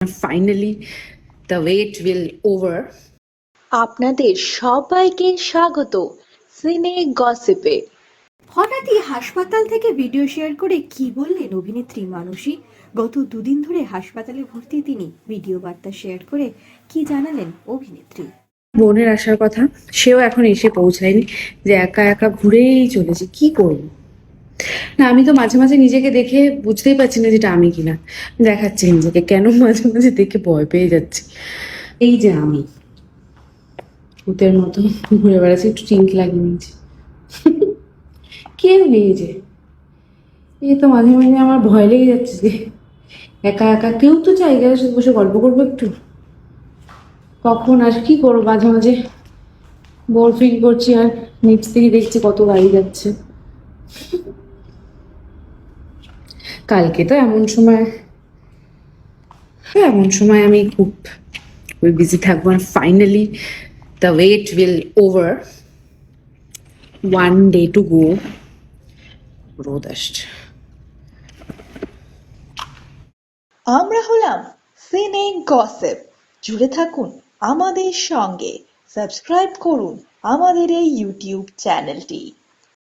Finally, the wait will over. আপনাদের সবাইকে স্বাগত সিনে গসিপে। হঠাৎই হাসপাতাল থেকে ভিডিও শেয়ার করে কি বললেন অভিনেত্রী মানসী? গত দুদিন ধরে হাসপাতালে ভর্তি তিনি। ভিডিও বার্তা শেয়ার করে কি জানালেন অভিনেত্রী? বোনের আসার কথা সেও এখন এসে পৌঁছায়নি যে একা একা ঘুরেই চলেছে। কি করব? না, আমি তো মাঝে মাঝে নিজেকে দেখে বুঝতেই পারছি না যেটা আমি কিনা। দেখাচ্ছি নিজেকে কেন মাঝে মাঝে দেখে ভয় পেয়ে যাচ্ছি। এই যে আমি। ভূতের মতো ঘুরে বেড়াচ্ছি, একটু টিঙ্ক লাগিয়ে নিয়েছি কেউ নেই যে। এই তো মাঝে মাঝে আমার ভয় লেগে যাচ্ছে যে। একা একা কেউ তো জায়গায় সাথে বসে গল্প করব একটু। কখন আর কি করব মাঝে মাঝে? বোর ফিল করছি আর নিচ থেকে দেখছি কত গাড়ি যাচ্ছে। কালকে তো এমন সময় এমন সময় আমি খুব বিজি থাকব আর finally the wait will over one day to go রোদ আসছে আমরা হলাম সিনে গসিপ জুড়ে থাকুন আমাদের সঙ্গে। সাবস্ক্রাইব করুন আমাদের এই ইউটিউব চ্যানেলটি